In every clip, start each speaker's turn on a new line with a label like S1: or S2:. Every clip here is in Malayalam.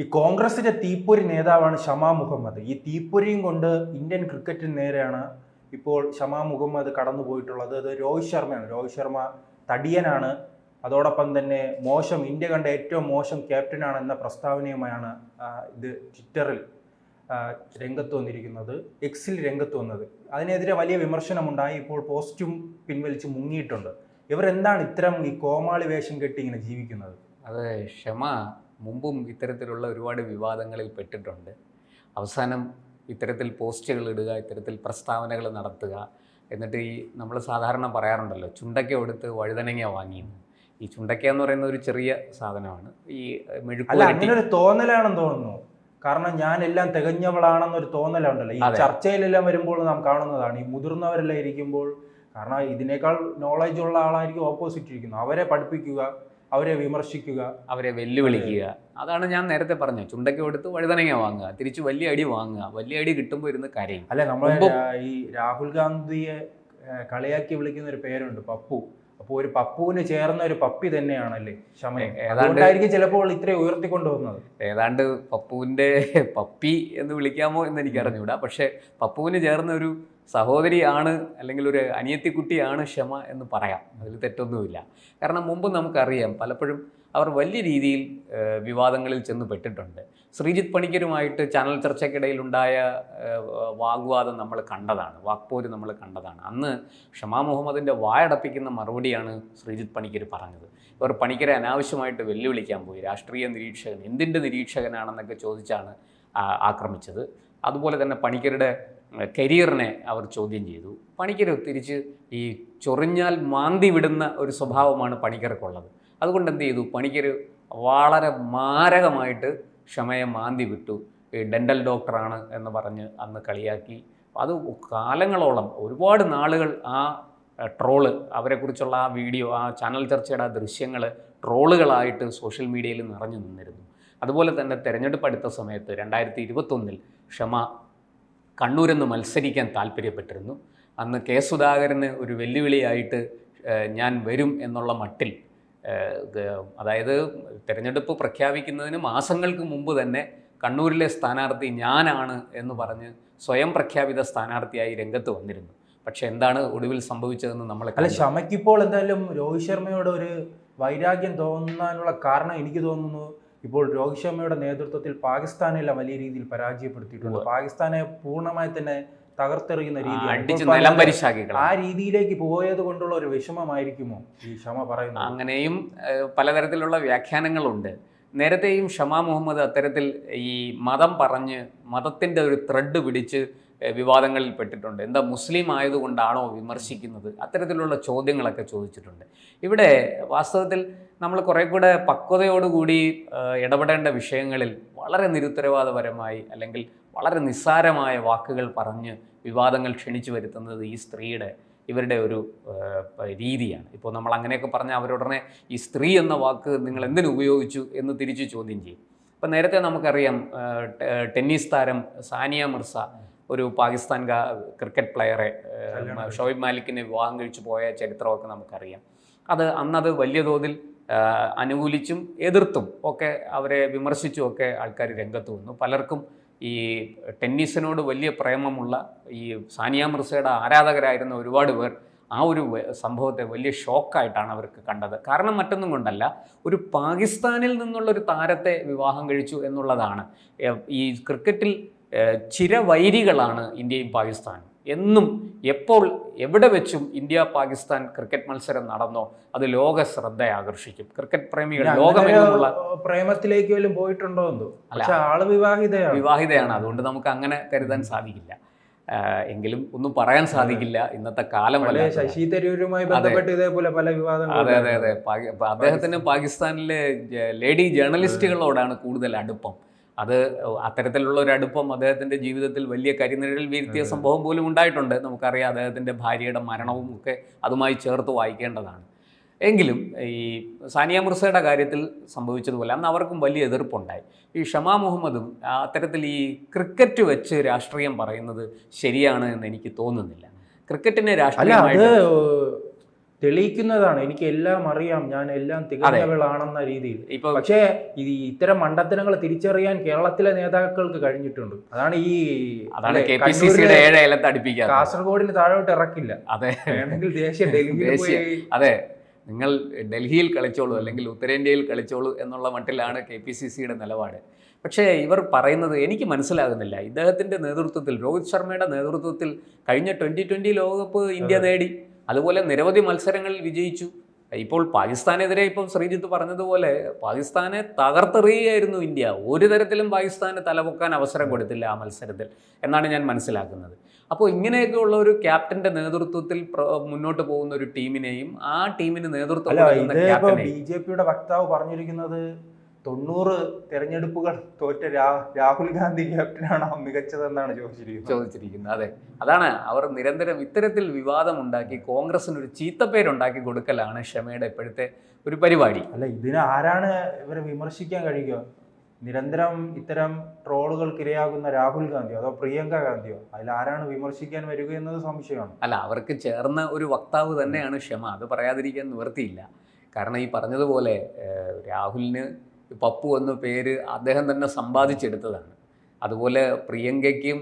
S1: ഈ കോൺഗ്രസിന്റെ തീപ്പൊരി നേതാവാണ് ഷമാ മുഹമ്മദ്. ഈ തീപ്പൊരിയും കൊണ്ട് ഇന്ത്യൻ ക്രിക്കറ്റിന് നേരെയാണ് ഇപ്പോൾ ഷമാ മുഹമ്മദ് കടന്നു പോയിട്ടുള്ളത്. അത് രോഹിത് ശർമ്മയാണ്. രോഹിത് ശർമ്മ തടിയനാണ്. അതോടൊപ്പം തന്നെ മോശം ഇന്ത്യ കണ്ട ഏറ്റവും മോശം ക്യാപ്റ്റനാണ് എന്ന പ്രസ്താവനയുമായാണ് ഇത് ട്വിറ്ററിൽ രംഗത്ത് വന്നിരിക്കുന്നത് എക്സിൽ രംഗത്ത് വന്നത്. അതിനെതിരെ വലിയ വിമർശനമുണ്ടായി. ഇപ്പോൾ പോസ്റ്റും പിൻവലിച്ച് മുങ്ങിയിട്ടുണ്ട്. ഇവരെന്താണ് ഇത്തരം ഈ കോമാളി വേഷം കെട്ടി ഇങ്ങനെ ജീവിക്കുന്നത്?
S2: അത് ക്ഷമ മുമ്പും ഇത്തരത്തിലുള്ള ഒരുപാട് വിവാദങ്ങളിൽ പെട്ടിട്ടുണ്ട്. അവസാനം ഇത്തരത്തിൽ പോസ്റ്റുകൾ ഇടുക ഇത്തരത്തിൽ പ്രസ്താവനകൾ നടത്തുക എന്നിട്ട് ഈ നമ്മൾ സാധാരണ പറയാറുണ്ടല്ലോ ചുണ്ടയ്ക്ക കൊടുത്ത് വഴുതനങ്ങ വാങ്ങിയെന്ന്. ഈ ചുണ്ടയ്ക്ക എന്ന് പറയുന്ന ഒരു ചെറിയ സാധനമാണ്. ഈ
S1: മെഴുക്കു തോന്നലാണെന്ന് തോന്നുന്നു. കാരണം ഞാൻ എല്ലാം തികഞ്ഞവളാണെന്നൊരു തോന്നലുണ്ടല്ലോ. ഈ. ചർച്ചയിലെല്ലാം വരുമ്പോൾ നാം കാണുന്നതാണ് ഈ മുതിർന്നവരെല്ലാം ഇരിക്കുമ്പോൾ. കാരണം ഇതിനേക്കാൾ നോളജ് ഉള്ള ആളായിരിക്കും ഓപ്പോസിറ്റ് ഇരിക്കുന്നത് അവരെ പഠിപ്പിക്കുക അവരെ വിമർശിക്കുക.
S2: അവരെ വെല്ലുവിളിക്കുക. അതാണ് ഞാൻ നേരത്തെ പറഞ്ഞത്. ചുണ്ടയ്ക്ക കൊടുത്ത് വഴുതനങ്ങ വാങ്ങുക തിരിച്ച് വലിയ അടി വാങ്ങുക വലിയ അടി കിട്ടുമ്പോൾ ഇരുന്ന് കരയും.
S1: അല്ലെ നമ്മൾ ഈ രാഹുൽ ഗാന്ധിയെ കളിയാക്കി വിളിക്കുന്ന ഒരു പേരുണ്ട് പപ്പു. അപ്പോൾ ഒരു പപ്പുവിന് ചേർന്ന ഒരു പപ്പി തന്നെയാണല്ലേ
S2: ശമനം
S1: അതുകൊണ്ടായിരിക്കും ചിലപ്പോൾ ഇത്രയും ഉയർത്തിക്കൊണ്ടു വന്നത്
S2: ഏതാണ്ട് പപ്പുവിന്റെ പപ്പി എന്ന് വിളിക്കാമോ എന്ന് എനിക്ക് അറിഞ്ഞൂടാ പക്ഷേ പപ്പുവിന് ചേർന്ന ഒരു സഹോദരിയാണ് അല്ലെങ്കിൽ ഒരു അനിയത്തിക്കുട്ടിയാണ് ക്ഷമ എന്ന് പറയാം. അതിൽ തെറ്റൊന്നുമില്ല. കാരണം മുമ്പ് നമുക്കറിയാം പലപ്പോഴും അവർ വലിയ രീതിയിൽ വിവാദങ്ങളിൽ ചെന്ന് പെട്ടിട്ടുണ്ട്. ശ്രീജിത്ത് പണിക്കരുമായിട്ട് ചാനൽ ചർച്ചയ്ക്കിടയിലുണ്ടായ വാഗ്വാദം നമ്മൾ കണ്ടതാണ്. വാക്പോര് നമ്മൾ കണ്ടതാണ്. അന്ന് ഷമാ മുഹമ്മദിന്റെ വായടപ്പിക്കുന്ന മറുപടിയാണ് ശ്രീജിത്ത് പണിക്കർ പറഞ്ഞത്. ഇവർ പണിക്കരെ അനാവശ്യമായിട്ട് വെല്ലുവിളിക്കാൻ പോയി. രാഷ്ട്രീയ നിരീക്ഷകൻ എന്തിന്റെ നിരീക്ഷകനാണെന്നൊക്കെ ചോദിച്ചാണ് ആക്രമിച്ചത്. അതുപോലെ തന്നെ പണിക്കരുടെ കരിയറിനെ അവർ ചോദ്യം ചെയ്തു. പണിക്കർ തിരിച്ച് ഈ ചൊറിഞ്ഞാൽ മാന്തി വിടുന്ന ഒരു സ്വഭാവമാണ് പണിക്കർക്കുള്ളത്. അതുകൊണ്ട് എന്ത് ചെയ്തു പണിക്കർ വളരെ മാരകമായിട്ട് ക്ഷമയെ മാന്തി വിട്ടു. ഡെന്റൽ ഡോക്ടറാണ് എന്ന് പറഞ്ഞ് അന്ന് കളിയാക്കി. അത് കാലങ്ങളോളം ഒരുപാട് നാളുകൾ ആ ട്രോൾ അവരെക്കുറിച്ചുള്ള ആ വീഡിയോ ആ ചാനൽ ചർച്ചയുടെ ആ ദൃശ്യങ്ങൾ ട്രോളുകളായിട്ട് സോഷ്യൽ മീഡിയയിൽ നിറഞ്ഞു നിന്നിരുന്നു. അതുപോലെ തന്നെ തിരഞ്ഞെടുപ്പ് അടുത്ത സമയത്ത് രണ്ടായിരത്തി ഇരുപത്തൊന്നിൽ ക്ഷമ കണ്ണൂരിൽ നിന്ന് മത്സരിക്കാൻ താല്പര്യപ്പെട്ടിരുന്നു. അന്ന് കെ സുധാകരന് ഒരു വെല്ലുവിളിയായിട്ട് ഞാൻ വരും എന്നുള്ള മട്ടിൽ അതായത് തിരഞ്ഞെടുപ്പ് പ്രഖ്യാപിക്കുന്നതിന് മാസങ്ങൾക്ക് മുമ്പ് തന്നെ കണ്ണൂരിലെ സ്ഥാനാർത്ഥി ഞാനാണ് എന്ന് പറഞ്ഞ് സ്വയം പ്രഖ്യാപിത സ്ഥാനാർത്ഥിയായി രംഗത്ത് വന്നിരുന്നു. പക്ഷെ എന്താണ് ഒടുവിൽ സംഭവിച്ചതെന്ന് നമ്മൾ
S1: അല്ല ശമയ്ക്കിപ്പോൾ എന്തായാലും രോഹിത് ശർമ്മയോട് ഒരു വൈരാഗ്യം തോന്നാനുള്ള കാരണം എനിക്ക് തോന്നുന്നു. ഇപ്പോൾ രോഹിത് ശർമ്മയുടെ നേതൃത്വത്തിൽ പാകിസ്ഥാനെല്ലാം വലിയ രീതിയിൽ പരാജയപ്പെടുത്തിയിട്ടുണ്ട്. പാകിസ്ഥാനെ പൂർണമായി തന്നെ തകർത്തെറിയുന്ന
S2: രീതി
S1: ആ രീതിയിലേക്ക് പോയത് കൊണ്ടുള്ള ഒരു വിഷമമായിരിക്കുമോ ഈ ക്ഷമ പറയുന്നത്?
S2: അങ്ങനെയും പലതരത്തിലുള്ള വ്യാഖ്യാനങ്ങളുണ്ട്. നേരത്തെയും ഷമാ മുഹമ്മദ് അത്തരത്തിൽ ഈ മതം പറഞ്ഞ് മതത്തിന്റെ ഒരു ത്രെഡ് പിടിച്ച് വിവാദങ്ങളിൽ പെട്ടിട്ടുണ്ട്. എന്താ മുസ്ലിം ആയതുകൊണ്ടാണോ വിമർശിക്കുന്നത്? അത്തരത്തിലുള്ള ചോദ്യങ്ങളൊക്കെ ചോദിച്ചിട്ടുണ്ട്. ഇവിടെ വാസ്തവത്തിൽ നമ്മൾ കുറെ കൂടെ പക്വതയോടുകൂടി ഇടപെടേണ്ട വിഷയങ്ങളിൽ വളരെ നിരുത്തരവാദപരമായി അല്ലെങ്കിൽ വളരെ നിസ്സാരമായ വാക്കുകൾ പറഞ്ഞ് വിവാദങ്ങൾ ക്ഷണിച്ചു വരുത്തുന്നത് ഈ സ്ത്രീയുടെ ഇവരുടെ ഒരു രീതിയാണ്. ഇപ്പോൾ നമ്മൾ അങ്ങനെയൊക്കെ പറഞ്ഞാൽ അവരുടനെ ഈ സ്ത്രീ എന്ന വാക്ക് നിങ്ങൾ എന്തിനു ഉപയോഗിച്ചു എന്ന് തിരിച്ച് ചോദ്യം ചെയ്യും. ഇപ്പം നേരത്തെ നമുക്കറിയാം ടെന്നീസ് താരം സാനിയ മിർസ ഒരു പാകിസ്ഥാൻ ക്രിക്കറ്റ് പ്ലെയറെ ഷോയിബ് മാലിക്കിനെ വിവാഹം കഴിച്ചു പോയ ചരിത്രമൊക്കെ നമുക്കറിയാം. അത് അന്നത് വലിയ തോതിൽ അനുകൂലിച്ചും എതിർത്തും ഒക്കെ അവരെ വിമർശിച്ചും ഒക്കെ ആൾക്കാർ രംഗത്ത് വന്നു. പലർക്കും ഈ ടെന്നീസിനോട് വലിയ പ്രേമമുള്ള ഈ സാനിയ മിർസയുടെ ആരാധകരായിരുന്ന ഒരുപാട് പേർ ആ ഒരു സംഭവത്തെ വലിയ ഷോക്കായിട്ടാണ് അവർക്ക് കണ്ടത്. കാരണം മറ്റൊന്നും കൊണ്ടല്ല ഒരു പാകിസ്ഥാനിൽ നിന്നുള്ള ഒരു താരത്തെ വിവാഹം കഴിച്ചു എന്നുള്ളതാണ്. ഈ ക്രിക്കറ്റിൽ ചിരവൈരികളാണ് ഇന്ത്യയും പാകിസ്ഥാനും. എന്നും എപ്പോൾ എവിടെ വെച്ചും ഇന്ത്യ പാകിസ്ഥാൻ ക്രിക്കറ്റ് മത്സരം നടന്നോ അത് ലോക ശ്രദ്ധ ആകർഷിക്കും ക്രിക്കറ്റ് പ്രേമികൾ ലോകമെങ്ങുമുള്ള
S1: പ്രേമത്തിലേക്ക് വല്ലതും പോയിട്ടുണ്ടോ എന്തോ? അല്ല. ആൾ വിവാഹിതയാണ്.
S2: വിവാഹിതയാണ്. അതുകൊണ്ട് നമുക്ക് അങ്ങനെ കരുതാൻ സാധിക്കില്ല. എങ്കിലും ഒന്നും പറയാൻ സാധിക്കില്ല ഇന്നത്തെ കാലം.
S1: ശശി തരൂരുമായി ബന്ധപ്പെട്ട് ഇതേപോലെ പല വിവാദങ്ങൾ
S2: അതെ അതെ അതെ. അദ്ദേഹത്തിന് പാകിസ്ഥാനിലെ ലേഡി ജേർണലിസ്റ്റുകളോടാണ് കൂടുതൽ അടുപ്പം. അത് അത്തരത്തിലുള്ള ഒരു അടുപ്പം അദ്ദേഹത്തിന്റെ ജീവിതത്തിൽ വലിയ കരിനിഴൽ വീഴ്ത്തിയ സംഭവം പോലും ഉണ്ടായിട്ടുണ്ട്. നമുക്കറിയാം അദ്ദേഹത്തിന്റെ ഭാര്യയുടെ മരണവും ഒക്കെ അതുമായി ചേർത്ത് വായിക്കേണ്ടതാണ്. എങ്കിലും ഈ സാനിയ മിർസയുടെ കാര്യത്തിൽ സംഭവിച്ചതുപോലെ അന്ന് അവർക്കും വലിയ എതിർപ്പുണ്ടായി. ഈ ഷമാ മുഹമ്മദും അത്തരത്തിൽ ഈ ക്രിക്കറ്റ് വെച്ച് രാഷ്ട്രീയം പറയുന്നത് ശരിയാണ് എന്ന് എനിക്ക് തോന്നുന്നില്ല. ക്രിക്കറ്റിനെ രാഷ്ട്രീയമായിട്ട്
S1: തെളിയിക്കുന്നതാണ്. എനിക്ക് എല്ലാം അറിയാം. ഞാൻ എല്ലാം തികഞ്ഞവളാണെന്ന രീതിയിൽ. പക്ഷേ ഈ ഇത്തരം മണ്ടത്തരങ്ങൾ തിരിച്ചറിയാൻ കേരളത്തിലെ നേതാക്കൾക്ക് കഴിഞ്ഞിട്ടുണ്ട്. അതാണ് ഈ കാസർഗോഡിന് താഴോട്ട് ഇറക്കില്ല.
S2: അതെ.
S1: വേണമെങ്കിൽ ദേശീയ
S2: ഡൽഹി അതെ. നിങ്ങൾ ഡൽഹിയിൽ കളിച്ചോളൂ അല്ലെങ്കിൽ ഉത്തരേന്ത്യയിൽ കളിച്ചോളൂ എന്നുള്ള മട്ടിലാണ് കെ പി സി സിയുടെ നിലപാട്. പക്ഷേ ഇവർ പറയുന്നത് എനിക്ക് മനസ്സിലാകുന്നില്ല. ഇദ്ദേഹത്തിന്റെ നേതൃത്വത്തിൽ രോഹിത് ശർമ്മയുടെ നേതൃത്വത്തിൽ കഴിഞ്ഞ ട്വന്റി ട്വന്റി ലോകകപ്പ് ഇന്ത്യ നേടി. അതുപോലെ നിരവധി മത്സരങ്ങളിൽ വിജയിച്ചു. ഇപ്പോൾ പാകിസ്ഥാനെതിരെ ഇപ്പം ശ്രീജിത്ത് പറഞ്ഞതുപോലെ പാകിസ്ഥാനെ തകർത്തെറിയുകയായിരുന്നു ഇന്ത്യ. ഒരു തരത്തിലും പാകിസ്ഥാന് തലപൊക്കാൻ അവസരം കൊടുത്തില്ല ആ മത്സരത്തിൽ എന്നാണ് ഞാൻ മനസ്സിലാക്കുന്നത്. അപ്പോൾ ഇങ്ങനെയൊക്കെയുള്ള ഒരു ക്യാപ്റ്റന്റെ നേതൃത്വത്തിൽ മുന്നോട്ട് പോകുന്ന ഒരു ടീമിനെയും ആ ടീമിന് നേതൃത്വം
S1: ബി ജെ പിയുടെ വക്താവ് പറഞ്ഞിരിക്കുന്നത് തൊണ്ണൂറ് തെരഞ്ഞെടുപ്പുകൾ തോറ്റ രാ- രാഹുൽ ഗാന്ധി ക്യാപ്റ്റനാണോ മികച്ചതെന്നാണ് ചോദിച്ചിരിക്കുന്നത്.
S2: ചോദിച്ചിരിക്കുന്നത്. അതെ. അതാണ് അവർ നിരന്തരം ഇത്തരത്തിൽ വിവാദം ഉണ്ടാക്കി കോൺഗ്രസിന് ഒരു ചീത്തപ്പേരുണ്ടാക്കി കൊടുക്കലാണ് ക്ഷമയുടെ ഇപ്പോഴത്തെ ഒരു പരിപാടി.
S1: അല്ല ഇതിന് ആരാണ് ഇവരെ വിമർശിക്കാൻ കഴിയുക? നിരന്തരം ഇത്തരം ട്രോളുകൾക്ക് ഇരയാകുന്ന രാഹുൽ ഗാന്ധിയോ അതോ പ്രിയങ്ക ഗാന്ധിയോ? അതിൽ ആരാണ് വിമർശിക്കാൻ വരിക എന്നത് സംശയമാണ്.
S2: അല്ല അവർക്ക് ചേർന്ന ഒരു വക്താവ് തന്നെയാണ് ക്ഷമ. അത് പറയാതിരിക്കാൻ നിവൃത്തിയില്ല. കാരണം ഈ പറഞ്ഞതുപോലെ രാഹുലിന് പപ്പു എന്ന പേര് അദ്ദേഹം തന്നെ സമ്പാദിച്ചെടുത്തതാണ്. അതുപോലെ പ്രിയങ്കയ്ക്കും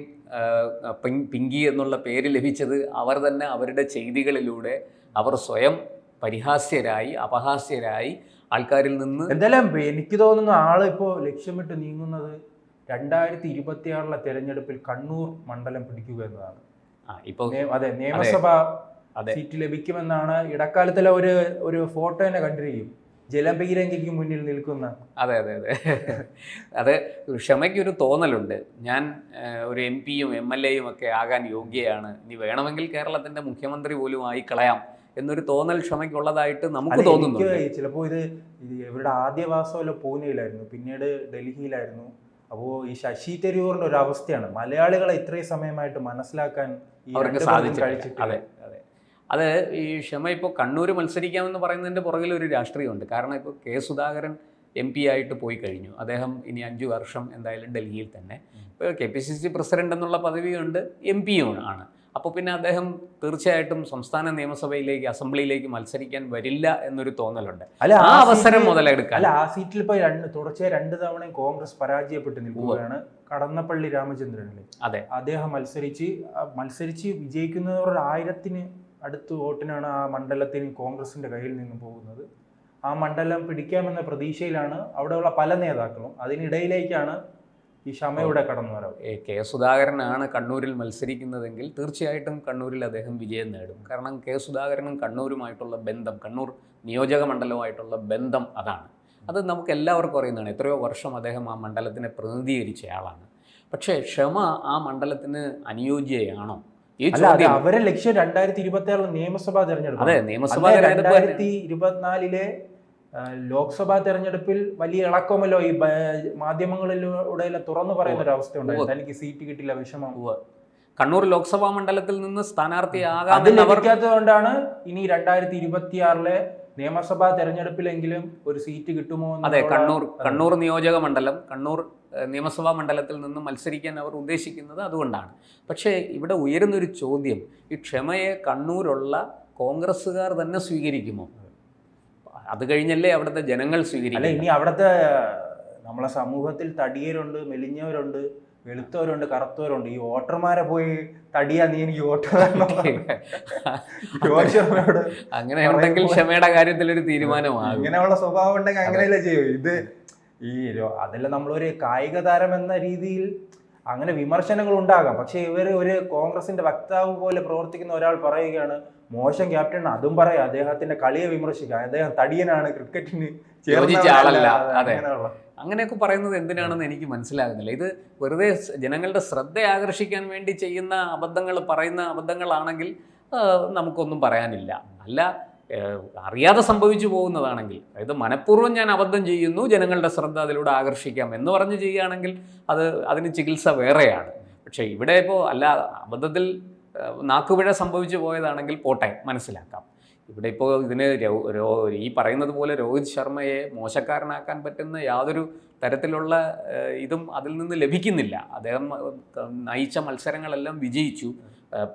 S2: പിങ്കി എന്നുള്ള പേര് ലഭിച്ചത് അവർ തന്നെ അവരുടെ ചെയ്തികളിലൂടെ അവർ സ്വയം പരിഹാസ്യരായി അപഹാസ്യരായി ആൾക്കാരിൽ നിന്ന്
S1: എന്തായാലും എനിക്ക് തോന്നുന്നു ആൾ ഇപ്പോ ലക്ഷ്യമിട്ട് നീങ്ങുന്നത് രണ്ടായിരത്തി ഇരുപത്തിയാറിലെ തെരഞ്ഞെടുപ്പിൽ കണ്ണൂർ മണ്ഡലം പിടിക്കുക എന്നതാണ്.
S2: ആ, ഇപ്പോൾ
S1: അതെ നിയമസഭ. സീറ്റ് ലഭിക്കുമെന്നാണ് ഇടക്കാലത്തിലെ ഒരു ഒരു ഫോട്ടോ തന്നെ കണ്ടിരിക്കും. ജലപീരങ്കിക്ക് മുന്നിൽ നിൽക്കുന്ന
S2: അതെ അതെ അതെ. അത് ക്ഷമയ്ക്കൊരു തോന്നലുണ്ട്. ഞാൻ ഒരു എം പിയും എം എൽ എയും ഒക്കെ ആകാൻ യോഗ്യയാണ്. ഇനി വേണമെങ്കിൽ കേരളത്തിന്റെ മുഖ്യമന്ത്രി പോലും ആയി കളയാം എന്നൊരു തോന്നൽ ക്ഷമയ്ക്കുള്ളതായിട്ട് നമുക്ക് തോന്നുന്നു
S1: ചിലപ്പോൾ ഇത് ഇവരുടെ ആദ്യവാസമല്ല പൂനെയിലായിരുന്നു. പിന്നീട് ഡൽഹിയിലായിരുന്നു. അപ്പോൾ ഈ ശശി തരൂറിന്റെ ഒരു അവസ്ഥയാണ്. മലയാളികളെ ഇത്രയും സമയമായിട്ട് മനസ്സിലാക്കാൻ
S2: അവർക്ക്
S1: സാധിച്ചു
S2: അതെ അതെ. അത് ഈ ക്ഷമ ഇപ്പോൾ കണ്ണൂർ മത്സരിക്കാമെന്ന് പറയുന്നതിന്റെ പുറകിൽ ഒരു രാഷ്ട്രീയമുണ്ട്. കാരണം ഇപ്പോൾ കെ സുധാകരൻ എം പി ആയിട്ട് പോയി കഴിഞ്ഞു. അദ്ദേഹം ഇനി അഞ്ച് വർഷം എന്തായാലും ഡൽഹിയിൽ തന്നെ. ഇപ്പോൾ K P C C president എന്നുള്ള പദവിയുണ്ട് എം പിയും ആണ്. അപ്പോൾ പിന്നെ അദ്ദേഹം തീർച്ചയായിട്ടും സംസ്ഥാന നിയമസഭയിലേക്ക് അസംബ്ലിയിലേക്ക് മത്സരിക്കാൻ വരില്ല എന്നൊരു തോന്നലുണ്ട്.
S1: അല്ല
S2: ആ അവസരം മുതലെടുക്കാം
S1: അല്ല ആ സീറ്റിൽ ഇപ്പോൾ രണ്ട് തുടർച്ചയായി രണ്ട് തവണയും കോൺഗ്രസ് പരാജയപ്പെട്ട് നിൽക്കുകയാണ് കടന്നപ്പള്ളി രാമചന്ദ്രനിൽ.
S2: അതെ.
S1: അദ്ദേഹം മത്സരിച്ച് മത്സരിച്ച് വിജയിക്കുന്നവർ ആയിരത്തിന് അടുത്ത് വോട്ടിനാണ് ആ മണ്ഡലത്തിന് കോൺഗ്രസിന്റെ കയ്യിൽ നിന്ന് പോകുന്നത്. ആ മണ്ഡലം പിടിക്കാമെന്ന പ്രതീക്ഷയിലാണ് അവിടെയുള്ള പല നേതാക്കളും. അതിനിടയിലേക്കാണ് ഈ ക്ഷമയുടെ കടന്നു വരവ്.
S2: കെ സുധാകരനാണ് കണ്ണൂരിൽ മത്സരിക്കുന്നതെങ്കിൽ തീർച്ചയായിട്ടും കണ്ണൂരിൽ അദ്ദേഹം വിജയം നേടും. കാരണം കെ സുധാകരനും കണ്ണൂരുമായിട്ടുള്ള ബന്ധം കണ്ണൂർ നിയോജക മണ്ഡലവുമായിട്ടുള്ള ബന്ധം അതാണ്. അത് നമുക്ക് എല്ലാവർക്കും അറിയുന്നതാണ്. എത്രയോ വർഷം അദ്ദേഹം ആ മണ്ഡലത്തിനെ പ്രതിനിധീകരിച്ചയാളാണ് പക്ഷേ ക്ഷമ ആ മണ്ഡലത്തിന് അനുയോജ്യയാണോ? ഈ ചോദ്യം
S1: അവരെ ലക്ഷ്യം രണ്ടായിരത്തി ഇരുപത്തി ആറിൽ നിയമസഭാ തെരഞ്ഞെടുപ്പ്.
S2: അതെ നിയമസഭാ തെരഞ്ഞെടുപ്പ്
S1: രണ്ടായിരത്തി ഇരുപത്തിനാലിലെ ലോക്സഭാ തെരഞ്ഞെടുപ്പിൽ വലിയ ഇളക്കമല്ലോ ഈ മാധ്യമങ്ങളിലൂടെ തുറന്നു പറയുന്ന ഒരു അവസ്ഥ
S2: ഉണ്ടായിരുന്നു
S1: തനിക്ക് സീറ്റ് കിട്ടില്ല വിഷമം.
S2: കണ്ണൂർ ലോക്സഭാ മണ്ഡലത്തിൽ നിന്ന്
S1: അത്
S2: സ്ഥാനാർത്ഥിയാകാമെന്ന് അവർ
S1: ലഭിക്കാത്തത് കൊണ്ടാണ് ഇനി രണ്ടായിരത്തി ഇരുപത്തിയാറിലെ നിയമസഭാ തെരഞ്ഞെടുപ്പിലെങ്കിലും ഒരു സീറ്റ് കിട്ടുമോ
S2: അതെ കണ്ണൂർ കണ്ണൂർ നിയോജക മണ്ഡലം കണ്ണൂർ നിയമസഭാ മണ്ഡലത്തിൽ നിന്ന് മത്സരിക്കാൻ അവർ ഉദ്ദേശിക്കുന്നത് അതുകൊണ്ടാണ്. പക്ഷേ ഇവിടെ ഉയരുന്നൊരു ചോദ്യം ഈ ക്ഷമയെ കണ്ണൂരുള്ള കോൺഗ്രസ്സുകാർ തന്നെ സ്വീകരിക്കുമോ? അത് കഴിഞ്ഞല്ലേ അവിടുത്തെ ജനങ്ങൾ
S1: അല്ല
S2: സ്വീകരിക്കും
S1: ഇനി അവിടുത്തെ നമ്മളെ സമൂഹത്തിൽ തടിയരുണ്ട് മെലിഞ്ഞവരുണ്ട് വെളുത്തവരുണ്ട് കറുത്തവരുണ്ട്. ഈ വോട്ടർമാരെ പോയി തടിയാ നീ എനിക്ക് വോട്ട് ശർമ്മയോട്
S2: അങ്ങനെ ഉണ്ടെങ്കിൽ ക്ഷമയുടെ കാര്യത്തിൽ ഒരു തീരുമാനമാണ്
S1: ഇങ്ങനെയുള്ള സ്വഭാവം ഉണ്ടെങ്കിൽ അങ്ങനെയല്ലേ ചെയ്യൂ. ഇത് ഈ അതെല്ലാം നമ്മളൊരു കായിക താരം എന്ന രീതിയിൽ അങ്ങനെ വിമർശനങ്ങൾ ഉണ്ടാകാം. പക്ഷെ ഇവർ ഒരു കോൺഗ്രസിന്റെ വക്താവ് പോലെ പ്രവർത്തിക്കുന്ന ഒരാൾ പറയുകയാണ് മോശം ക്യാപ്റ്റൻ അതും പറയാം. അദ്ദേഹത്തിന്റെ കളിയെ വിമർശിക്കാം. അദ്ദേഹം തടിയനാണ് ക്രിക്കറ്റിന്
S2: ചേർന്ന ആളല്ല.
S1: അങ്ങനെയുള്ള
S2: അങ്ങനെയൊക്കെ പറയുന്നത് എന്തിനാണെന്ന് എനിക്ക് മനസ്സിലാകുന്നില്ല. ഇത് വെറുതെ ജനങ്ങളുടെ ശ്രദ്ധ ആകർഷിക്കാൻ വേണ്ടി ചെയ്യുന്ന അബദ്ധങ്ങൾ പറയുന്ന അബദ്ധങ്ങളാണെങ്കിൽ നമുക്കൊന്നും പറയാനില്ല. അല്ല അറിയാതെ സംഭവിച്ചു പോകുന്നതാണെങ്കിൽ അതായത് മനഃപൂർവം ഞാൻ അബദ്ധം ചെയ്യുന്നു ജനങ്ങളുടെ ശ്രദ്ധ അതിലൂടെ ആകർഷിക്കാം എന്ന് പറഞ്ഞ് ചെയ്യുകയാണെങ്കിൽ അത് അതിന് ചികിത്സ വേറെയാണ്. പക്ഷേ ഇവിടെ ഇപ്പോൾ അല്ല അബദ്ധത്തിൽ നാക്കുപിഴ സംഭവിച്ചു പോയതാണെങ്കിൽ പോട്ടെ മനസ്സിലാക്കാം. ഇവിടെ ഇപ്പോൾ ഇതിന് ഈ പറയുന്നത് പോലെ രോഹിത് ശർമ്മയെ മോശക്കാരനാക്കാൻ പറ്റുന്ന യാതൊരു തരത്തിലുള്ള ഇതും അതിൽ നിന്ന് ലഭിക്കുന്നില്ല. അദ്ദേഹം നയിച്ച മത്സരങ്ങളെല്ലാം വിജയിച്ചു.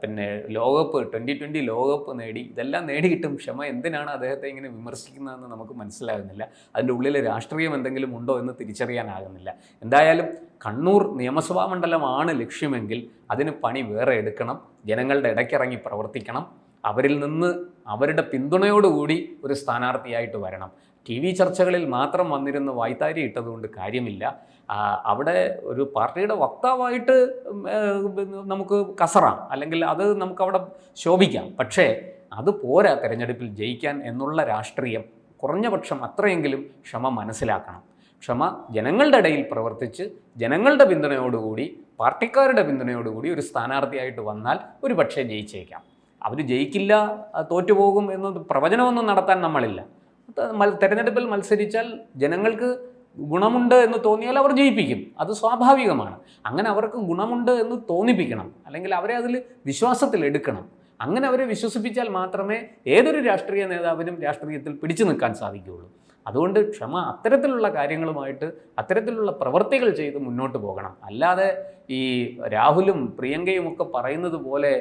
S2: പിന്നെ ലോകകപ്പ് ട്വന്റി ട്വന്റി ലോകകപ്പ് നേടി. ഇതെല്ലാം നേടിയിട്ടും ക്ഷമ എന്തിനാണ് അദ്ദേഹത്തെ ഇങ്ങനെ വിമർശിക്കുന്നതെന്ന് നമുക്ക് മനസ്സിലാകുന്നില്ല. അതിന്റെ ഉള്ളിൽ രാഷ്ട്രീയം എന്തെങ്കിലും ഉണ്ടോ എന്ന് തിരിച്ചറിയാനാകുന്നില്ല. എന്തായാലും കണ്ണൂർ നിയമസഭാ മണ്ഡലമാണ് ലക്ഷ്യമെങ്കിൽ അതിന് പണി വേറെ എടുക്കണം. ജനങ്ങളുടെ ഇടയ്ക്കിറങ്ങി പ്രവർത്തിക്കണം. അവരിൽ നിന്ന് അവരുടെ പിന്തുണയോടുകൂടി ഒരു സ്ഥാനാർത്ഥിയായിട്ട് വരണം. ടി വി ചർച്ചകളിൽ മാത്രം വന്നിരുന്ന് വായ്ത്താരി ഇട്ടതുകൊണ്ട് കാര്യമില്ല. അവിടെ ഒരു പാർട്ടിയുടെ വക്താവായിട്ട് നമുക്ക് കസറാം. അല്ലെങ്കിൽ അത് നമുക്കവിടെ ശോഭിക്കാം. പക്ഷേ അത് പോരാ തെരഞ്ഞെടുപ്പിൽ ജയിക്കാൻ എന്നുള്ള രാഷ്ട്രീയം കുറഞ്ഞ പക്ഷം അത്രയെങ്കിലും ക്ഷമ മനസ്സിലാക്കണം. ക്ഷമ ജനങ്ങളുടെ ഇടയിൽ പ്രവർത്തിച്ച് ജനങ്ങളുടെ പിന്തുണയോടുകൂടി പാർട്ടിക്കാരുടെ പിന്തുണയോടുകൂടി ഒരു സ്ഥാനാർത്ഥിയായിട്ട് വന്നാൽ ഒരു പക്ഷേ ജയിച്ചേക്കാം. അവർ ജയിക്കില്ല തോറ്റുപോകും എന്ന് പ്രവചനമൊന്നും നടത്താൻ നമ്മളില്ല. തെരഞ്ഞെടുപ്പിൽ മത്സരിച്ചാൽ ജനങ്ങൾക്ക് ഗുണമുണ്ട് എന്ന് തോന്നിയാൽ അവർ ജയിപ്പിക്കും. അത് സ്വാഭാവികമാണ്. അങ്ങനെ അവർക്ക് ഗുണമുണ്ട് എന്ന് തോന്നിപ്പിക്കണം. അല്ലെങ്കിൽ അവരെ അതിൽ വിശ്വാസത്തിൽ എടുക്കണം. അങ്ങനെ അവരെ വിശ്വസിപ്പിച്ചാൽ മാത്രമേ ഏതൊരു രാഷ്ട്രീയ നേതാവിനും രാഷ്ട്രീയത്തിൽ പിടിച്ചു നിൽക്കാൻ സാധിക്കുകയുള്ളൂ. അതുകൊണ്ട് ക്ഷമ അത്തരത്തിലുള്ള കാര്യങ്ങളുമായിട്ട് അത്തരത്തിലുള്ള പ്രവൃത്തികൾ ചെയ്ത് മുന്നോട്ട് പോകണം. അല്ലാതെ ഈ രാഹുലും പ്രിയങ്കയും ഒക്കെ പറയുന്നത് പോലെ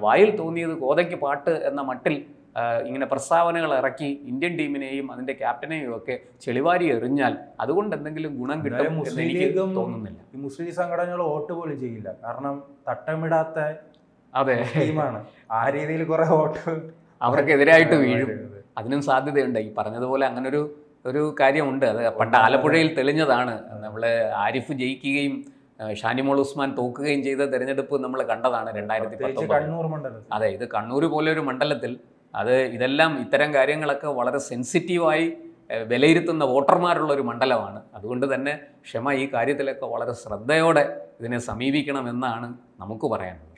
S2: വായിൽ തോന്നിയത് കോതയ്ക്ക് പാട്ട് എന്ന മട്ടിൽ ഇങ്ങനെ പ്രസ്താവനകൾ ഇറക്കി ഇന്ത്യൻ ടീമിനെയും അതിന്റെ ക്യാപ്റ്റനെയും ഒക്കെ ചെളിവാരി എറിഞ്ഞാൽ അതുകൊണ്ട് എന്തെങ്കിലും ഗുണം കിട്ടും
S1: മുസ്ലിം ലീഗും
S2: തോന്നുന്നില്ല.
S1: ഈ മുസ്ലിം സംഘടനകൾ വോട്ട് പോലും ചെയ്യില്ല. കാരണം തട്ടമിടാത്ത
S2: അതെ.
S1: ടീമാണ്. ആ രീതിയിൽ കുറെ വോട്ട്
S2: അവർക്കെതിരായിട്ട് വീഴും. അതിനും സാധ്യതയുണ്ട്. ഈ പറഞ്ഞതുപോലെ അങ്ങനൊരു ഒരു കാര്യമുണ്ട്. അത് പണ്ട് ആലപ്പുഴയിൽ തെളിഞ്ഞതാണ്. നമ്മൾ ആരിഫ് ജയിക്കുകയും ഷാനിമോൾ ഉസ്മാൻ തോക്കുകയും ചെയ്ത തെരഞ്ഞെടുപ്പ് നമ്മൾ കണ്ടതാണ് രണ്ടായിരത്തി പത്തൊമ്പത് അതെ ഇത് കണ്ണൂർ പോലെ ഒരു മണ്ഡലത്തിൽ. അത് ഇതെല്ലാം ഇത്തരം കാര്യങ്ങളൊക്കെ വളരെ സെൻസിറ്റീവായി വിലയിരുത്തുന്ന വോട്ടർമാരുള്ള ഒരു മണ്ഡലമാണ്. അതുകൊണ്ട് തന്നെ ക്ഷമ ഈ കാര്യത്തിലൊക്കെ വളരെ ശ്രദ്ധയോടെ ഇതിനെ സമീപിക്കണമെന്നാണ് നമുക്ക് പറയാനുള്ളത്.